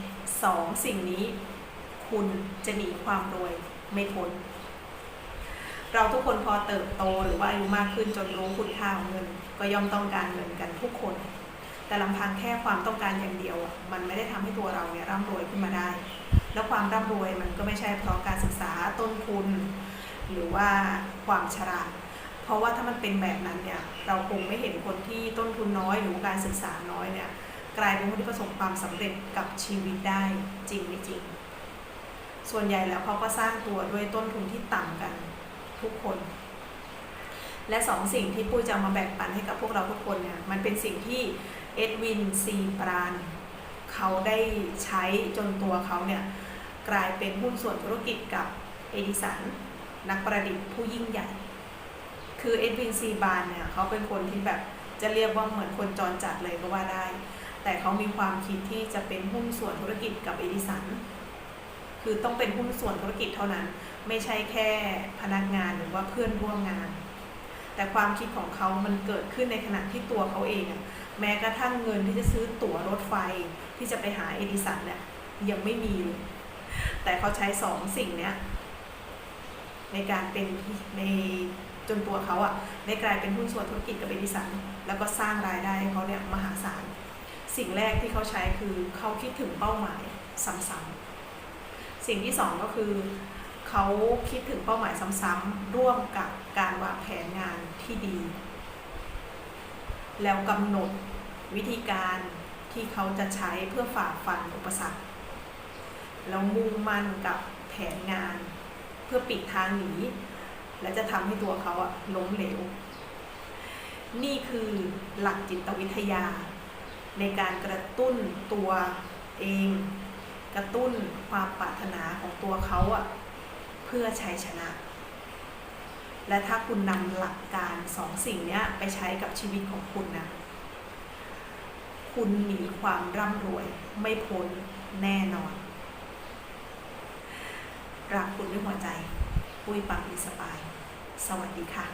ำสองสิ่งนี้ คุณจะหนีความรวยไม่พ้น เราทุกคนพอเติบโตหรือว่าอายุมากขึ้นจนรู้คุณค่าของเงิน ก็ย่อมต้องการเงินกันทุกคน แต่ลำพังแค่ความต้องการอย่างเดียว มันไม่ได้ทำให้ตัวเราเนี่ยร่ำรวยขึ้นมาได้ แล้วความร่ำรวยมันก็ไม่ใช่เพราะการศึกษาต้นทุน หรือว่าความฉลาดเพราะว่าถ้ามันเป็นแบบนั้นเนี่ยเราคงไม่เห็นคนที่ต้นทุนน้อยหรือการศึกษาน้อยเนี่ย กลายเป็นคนที่ประสบความสำเร็จกับชีวิตได้จริงไม่จริง ส่วนใหญ่แล้วเขาก็สร้างตัวด้วยต้นทุนที่ต่ำกันทุกคน และสองสิ่งที่ปุ้ยจะมาแบ่งปันให้กับพวกเราทุกคนเนี่ยมันเป็นสิ่งที่เอ็ดวินซีปรานเขาได้ใช้จนตัวเขาเนี่ยกลายเป็นหุ้นส่วนธุรกิจกับเอดิสันนักประดิษฐ์ผู้ยิ่งใหญ่ คือเอ็ดวินซีบานเนี่ยเขาเป็นคนที่แบบจะเรียกว่าเหมือนคนจรจัดเลยก็ว่าได้ แต่เขามีความคิดที่จะเป็นหุ้นส่วนธุรกิจกับเอดิสัน คือต้องเป็นหุ้นส่วนธุรกิจเท่านั้น ไม่ใช่แค่พนักงานหรือว่าเพื่อนร่วมงาน แต่ความคิดของเขามันเกิดขึ้นในขณะที่ตัวเขาเองอะแม้กระทั่งเงินที่จะซื้อตั๋วรถไฟที่จะไปหาเอดิสันเนี่ยยังไม่มีเลยแต่เขาใช้สองสิ่งเนี้ยในการเป็นในจนตัวเขาอะได้กลายเป็นหุ้นส่วนธุรกิจกับเอดิสัน แล้วก็สร้างรายได้ให้เขาเนี่ยมหาศาล สิ่งแรกที่เขาใช้คือเขาคิดถึงเป้าหมายซ้ำๆสิ่งที่สองก็คือเขาคิดถึงเป้าหมายซ้ำๆร่วมกับการวางแผนงานที่ดี แล้วกำหนดวิธีการที่เขาจะใช้เพื่อฝ่าฟันอุปสรรคแล้วมุ่งมั่นกับแผนงาน เพื่อปิดทางหนีและจะทำให้ตัวเขาอะล้มเหลว นี่คือหลักจิตวิทยา ในการกระตุ้นตัวเอง กระตุ้นความปรารถนาของตัวเขาอะเพื่อชัยชนะ และถ้าคุณนำหลักการสองสิ่งนี้ไปใช้กับชีวิตของคุณนะ คุณหนีความร่ำรวยไม่พ้นแน่นอน รักคุณด้วยหัวใจ ปุ้ยปังอิสปาย สวัสดีค่ะ